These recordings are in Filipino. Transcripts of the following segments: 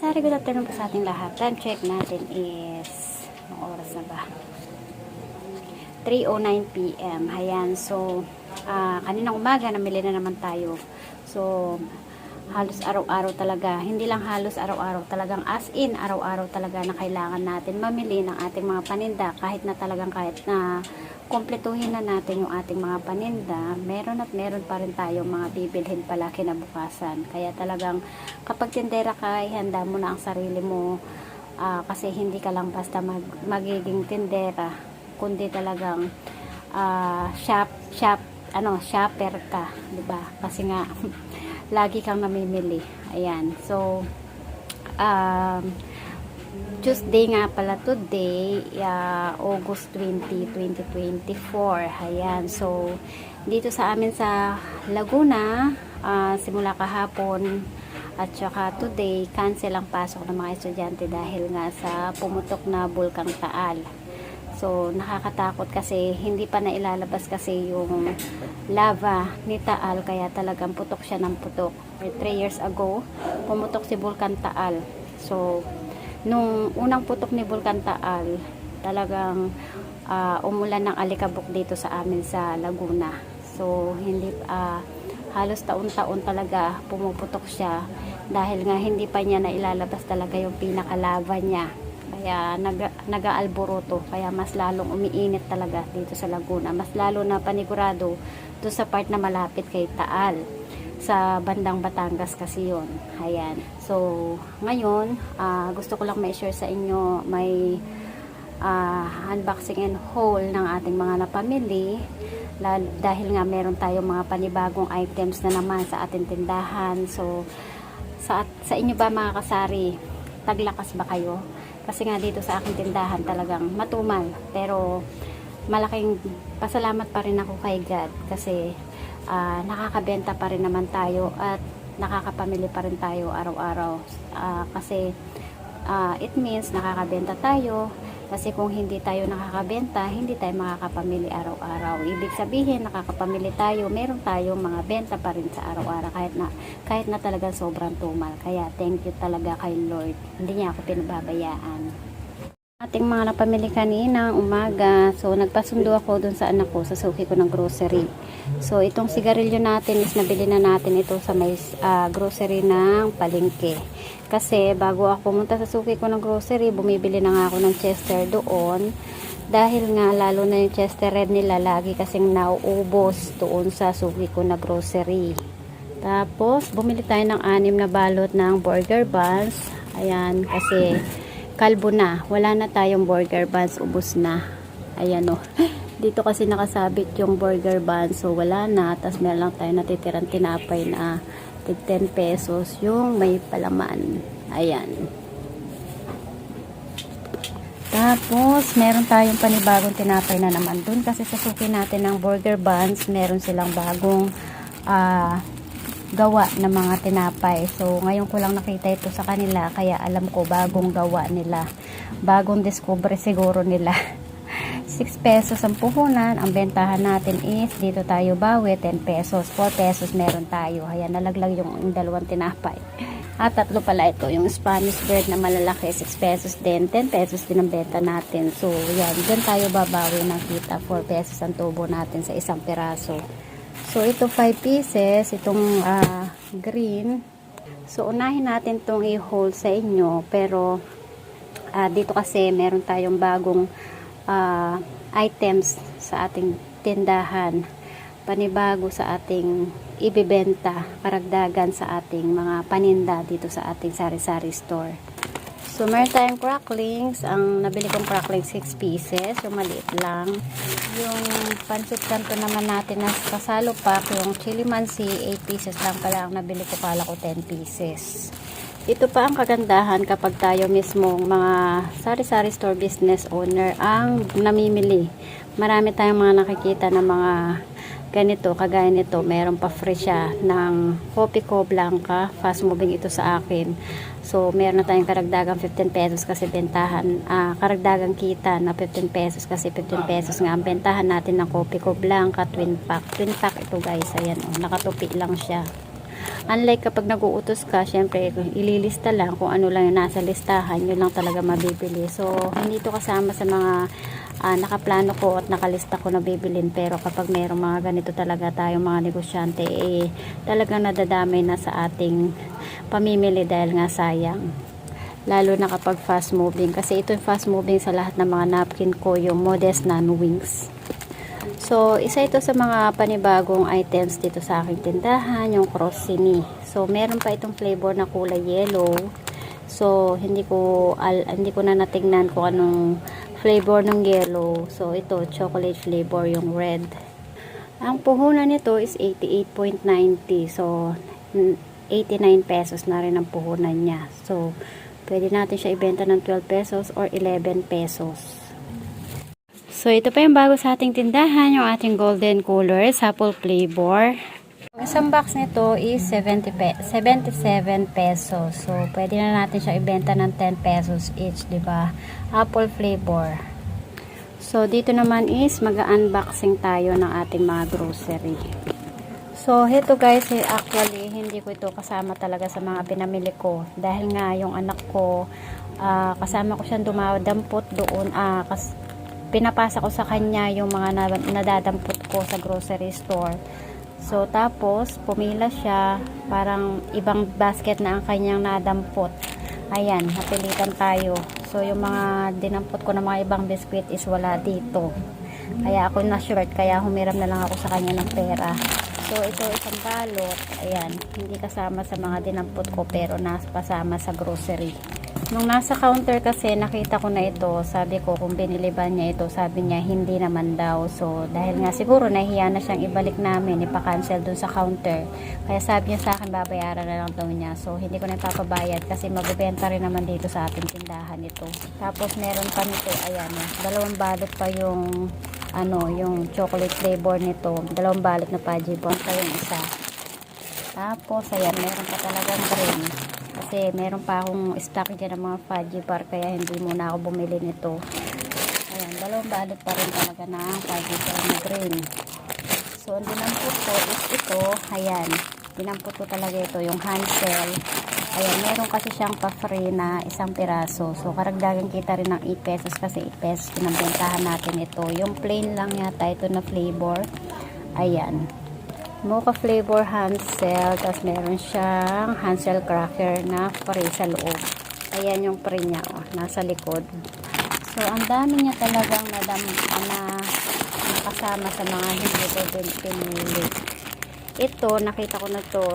Sorry, good afternoon po sa ating lahat. Time check natin is, anong oras na ba? 3.09 p.m. Ayan, so, ah kaninang umaga, namili na naman tayo. So, halos araw-araw talaga, hindi lang halos araw-araw, talagang as in, araw-araw talaga na kailangan natin mamili ng ating mga paninda, kahit na talagang kahit na kumpletuhin na natin yung ating mga paninda, meron at meron pa rin tayong mga bibilhin pala kinabukasan. Kaya talagang kapag tindera ka, ay handa mo na ang sarili mo ah, kasi hindi ka lang basta mag, magiging tindera, kundi talagang ah, shop, shop, ano, shopper ka, 'di ba? Kasi nga lagi kang namimili. Ayan. So um Tuesday nga pala today, uh, August 20, 2024. Ayan. So, dito sa amin sa Laguna, ah, simula kahapon at saka today, cancel ang pasok ng mga estudyante dahil nga sa pumutok na bulkang Taal. So, nakakatakot kasi hindi pa na ilalabas kasi yung lava ni Taal kaya talagang putok siya ng putok. 3 years ago, pumutok si Bulkan Taal. So, nung unang putok ni Bulkan Taal, talagang ah, umulan ng alikabok dito sa amin sa Laguna. So, hindi ah, halos taon-taon talaga pumuputok siya dahil nga hindi pa niya nailalabas talaga yung pinakalava niya. Kaya nag, nag-aalboroto, kaya mas lalong umiinit talaga dito sa Laguna. Mas lalo na panigurado doon sa part na malapit kay Taal sa bandang Batangas kasi yon ayan. So ngayon ah, gusto ko lang ma-share sa inyo may ah, unboxing and haul ng ating mga napamili. Dahil nga meron tayong mga panibagong items na naman sa ating tindahan. So sa, sa inyo ba mga kasari? Taglakas ba kayo kasi nga dito sa aking tindahan talagang matumal. Pero malaking pasalamat pa rin ako kay God kasi ah, nakakabenta pa rin naman tayo at nakakapamili pa rin tayo araw-araw. Ah, kasi ah, it means nakakabenta tayo kasi kung hindi tayo nakakabenta hindi tayo makakapamili araw-araw. Ibig sabihin nakakapamili tayo meron tayong mga benta pa rin sa araw-araw kahit na kahit na talaga sobrang tumal. Kaya thank you talaga kay Lord. Hindi niya ako pinababayaan ating mga napamili kanina umaga. So, nagpasundo ako dun sa anak ko sa suki ko ng grocery. So, itong sigarilyo natin is nabili na natin ito sa may ah, grocery ng palengke. Kasi, bago ako pumunta sa suki ko ng grocery, bumibili na nga ako ng Chester doon. Dahil nga, lalo na yung Chester Red nila, lagi kasing nauubos doon sa suki ko na grocery. Tapos, bumili tayo ng anim na balot ng burger buns. Ayan, kasi kalbo na. Wala na tayong burger buns, ubos na. Ayan o. Dito kasi nakasabit yung burger buns, so wala na. Tapos meron lang tayo natitirang tinapay na tig 10 pesos yung may palaman. Ayan. Tapos, meron tayong panibagong tinapay na naman dun kasi sa suki natin ng burger buns, meron silang bagong ah gawa ng mga tinapay. So, ngayon ko lang nakita ito sa kanila, kaya alam ko bagong gawa nila. Bagong discover siguro nila. 6 pesos ang puhunan. Ang bentahan natin is, dito tayo bawi, 10 pesos. 4 pesos meron tayo. Ayan, nalaglag yung, yung dalawang tinapay. At tatlo pala ito, yung Spanish bread na malalaki, 6 pesos din. 10 pesos din ang benta natin. So, yan, dyan tayo babawi ng kita. 4 pesos ang tubo natin sa isang piraso. So, ito 5 pieces, itong ah, green. So, unahin natin itong i-hold sa inyo. Pero, ah, dito kasi meron tayong bagong ah, items sa ating tindahan. Panibago sa ating ibibenta, karagdagan sa ating mga paninda dito sa ating sari-sari store. Tayong cracklings. Ang nabili kong cracklings, 6 pieces. Yung maliit lang. Yung pancit canton naman natin na kasalo pack, yung chili mansi, 8 pieces lang pala ang nabili ko. Kala ko 10 pieces. Ito pa ang kagandahan kapag tayo mismong mga sari-sari store business owner ang namimili. Marami tayong mga nakikita na mga ganito, kagaya nito, meron pa fresh siya ng Copico Blanca, fast moving ito sa akin. So, meron na tayong karagdagang 15 pesos kasi bentahan, ah, karagdagang kita na 15 pesos kasi 15 pesos nga ang bentahan natin ng Copico Blanca Twin Pack. Twin Pack ito guys, ayan oh, nakatupi lang siya. Unlike kapag nag-uutos ka, syempre, ililista lang kung ano lang yung nasa listahan, yun lang talaga mabibili. So, hindi to kasama sa mga ah, nakaplano ko at nakalista ko na bibilin. Pero kapag mayroong mga ganito talaga tayong mga negosyante, eh, talagang nadadamay na sa ating pamimili dahil nga sayang. Lalo na kapag fast moving kasi ito yung fast moving sa lahat ng mga napkin ko yung modest nano wings so isa ito sa mga panibagong items dito sa aking tindahan yung crossini so meron pa itong flavor na kulay yellow. So hindi ko al, hindi ko na natingnan kung anong flavor ng yellow. So ito chocolate flavor yung red. Ang puhunan nito is 88.90 so 89 pesos na rin ang puhunan niya so Pwede natin siya ibenta ng 12 pesos or 11 pesos. So, ito pa yung bago sa ating tindahan, yung ating golden colors, apple flavor. Ang isang box nito is 70 pe 77 pesos. So, pwede na natin siya ibenta ng 10 pesos each, ba? Apple flavor. So, dito naman is mag-unboxing tayo ng ating mga grocery. So, ito guys, eh, actually, hindi ko ito kasama talaga sa mga pinamili ko. Dahil nga, yung anak ko, ah, kasama ko siyang dumadampot doon. ah kas pinapasa ko sa kanya yung mga na nadadampot ko sa grocery store. So, tapos, pumila siya. Parang ibang basket na ang kanyang nadampot. Ayan, napilitan tayo. So, yung mga dinampot ko ng mga ibang biscuit is wala dito. Kaya ako na short, kaya humiram na lang ako sa kanya ng pera. So, ito isang balot. Ayan, hindi kasama sa mga dinampot ko pero napasama sa grocery. Nung nasa counter kasi nakita ko na ito, sabi ko kung binili ba niya ito, sabi niya hindi naman daw. So, dahil nga siguro nahiya na siyang ibalik namin, ipa-cancel dun sa counter. Kaya sabi niya sa akin, babayaran na lang daw niya. So, hindi ko na ipapabayad kasi magbebenta rin naman dito sa ating tindahan ito. Tapos, meron pa nito, ayan, dalawang balot pa yung ano, yung chocolate flavor nito. Dalawang balot na Bun pa yung isa. Tapos, ayan, meron pa talagang green. Kasi meron pa akong stock dyan ng mga Fudgy bar, kaya hindi muna ako bumili nito. Ayan, dalawang balot pa rin talaga ng Fudgy bar na green. So, ang dinampot ko is ito, ayan, dinampot ko talaga ito, yung Hansel. Ayan, meron kasi siyang pa-free na isang piraso. So, karagdagan kita rin ng 8 pesos kasi 8 pesos pinabentahan natin ito. Yung plain lang yata ito na flavor. Ayan. Mocha flavor Hansel. Tapos meron siyang Hansel cracker na free sa loob. Ayan yung free niya. Oh, nasa likod. So, ang dami niya talagang nadam na nakasama sa mga hindi ko din pinili. Ito, nakita ko na to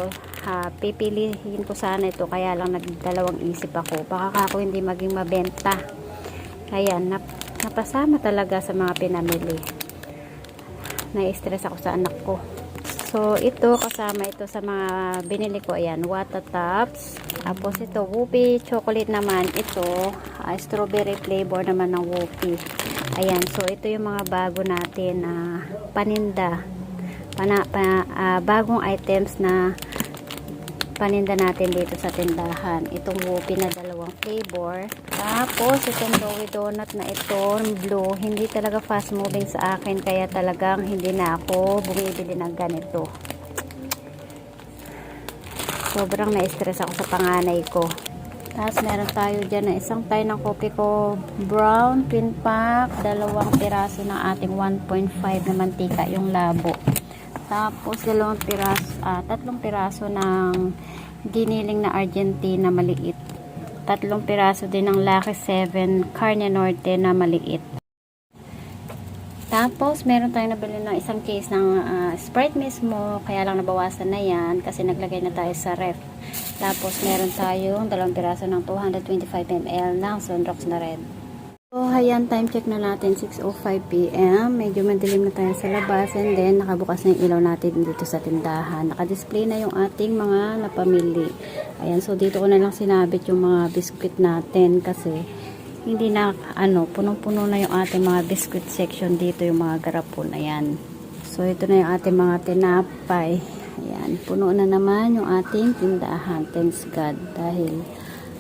ha, pipilihin ko sana ito kaya lang nagdalawang isip ako. Baka ako hindi maging mabenta. Kaya nap, napasama talaga sa mga pinamili. Na-stress ako sa anak ko. So ito kasama ito sa mga binili ko. Ayan water tops tapos ito whoopie chocolate naman. Ito ah, strawberry flavor naman ng whoopie ayan so ito yung mga bago natin na paninda. Pana, pa, ah, bagong items na paninda natin dito sa tindahan. Itong whoopie na dalawang flavor. Tapos, itong Doughy Donut na ito, blue, hindi talaga fast moving sa akin, kaya talagang hindi na ako bumibili ng ganito. Sobrang na-stress ako sa panganay ko. Tapos, meron tayo dyan na isang tayo ng kopi ko, brown, twin pack, dalawang piraso ng ating 1.5 na mantika, yung labo. Tapos, dalawang piraso, ah, tatlong piraso ng giniling na Argentina maliit. Tatlong piraso din ng Lucky 7 Carne Norte na maliit. Tapos, meron tayong nabili ng isang case ng ah, Sprite mismo. Kaya lang nabawasan na yan kasi naglagay na tayo sa ref. Tapos, meron tayong dalawang piraso ng 225 ml ng Sunrox na red. So, ayan, time check na natin, 6.05pm. Medyo madilim na tayo sa labas and then nakabukas na yung ilaw natin dito sa tindahan. Naka-display na yung ating mga napamili. Ayan, so dito ko na lang sinabit yung mga biscuit natin kasi hindi na, ano, punong-puno na yung ating mga biscuit section dito, yung mga garapon. Ayan. So, ito na yung ating mga tinapay. Ayan, puno na naman yung ating tindahan. Thanks God. Dahil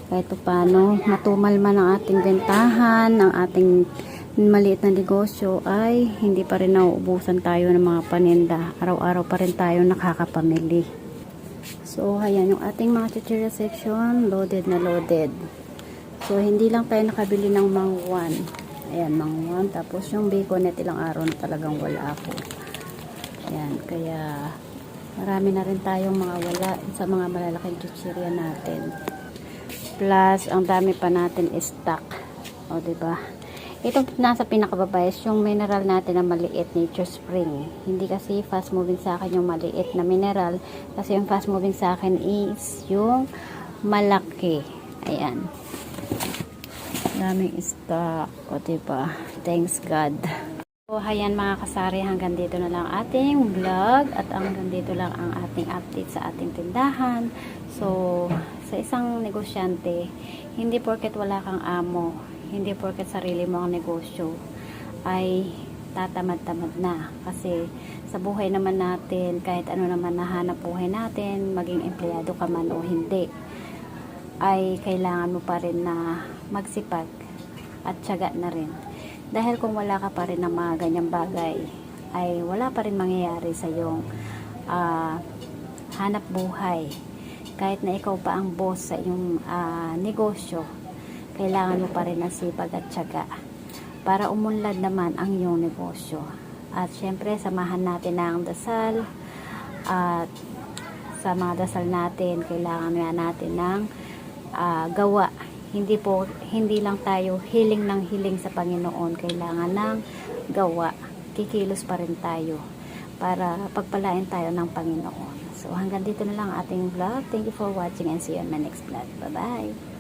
kahit paano matumal man ang ating bentahan, ang ating maliit na negosyo ay hindi pa rin nauubusan tayo ng mga paninda. Araw-araw pa rin tayo nakakapamili. So, ayan yung ating mga chichirya section, loaded na loaded. So, hindi lang tayo nakabili ng mangwan. Ayan, mangwan. Tapos yung baconet, ilang araw na talagang wala ako. Ayan, kaya marami na rin tayong mga wala sa mga malalaking chichirya natin. Plus, ang dami pa natin stock. O, ba? Itong nasa pinakababa is yung mineral natin na maliit, Nature Spring. Hindi kasi fast moving sa akin yung maliit na mineral. Kasi yung fast moving sa akin is yung malaki. Ayan. Daming stock. O, diba? Thanks God. So, ayan mga kasari, hanggang dito na lang ating vlog at hanggang dito lang ang ating update sa ating tindahan. So, sa isang negosyante, hindi porket wala kang amo, hindi porket sarili mo ang negosyo, ay tatamad-tamad na. Kasi sa buhay naman natin, kahit ano naman nahanap buhay natin, maging empleyado ka man o hindi, ay kailangan mo pa rin na magsipag at tiyaga na rin. Dahil kung wala ka pa rin ng mga ganyang bagay, ay wala pa rin mangyayari sa iyong ah, hanap buhay. Kahit na ikaw pa ang boss sa iyong ah, negosyo, kailangan mo pa rin ng sipag at tiyaga para umunlad naman ang iyong negosyo. At syempre, samahan natin ang dasal at sa mga dasal natin, kailangan nga natin ng ah, gawa. Hindi po, hindi lang tayo hiling ng hiling sa Panginoon. Kailangan ng gawa. Kikilos pa rin tayo para pagpalain tayo ng Panginoon. So, hanggang dito na lang ang ating vlog. Thank you for watching and see you on my next vlog. Bye-bye!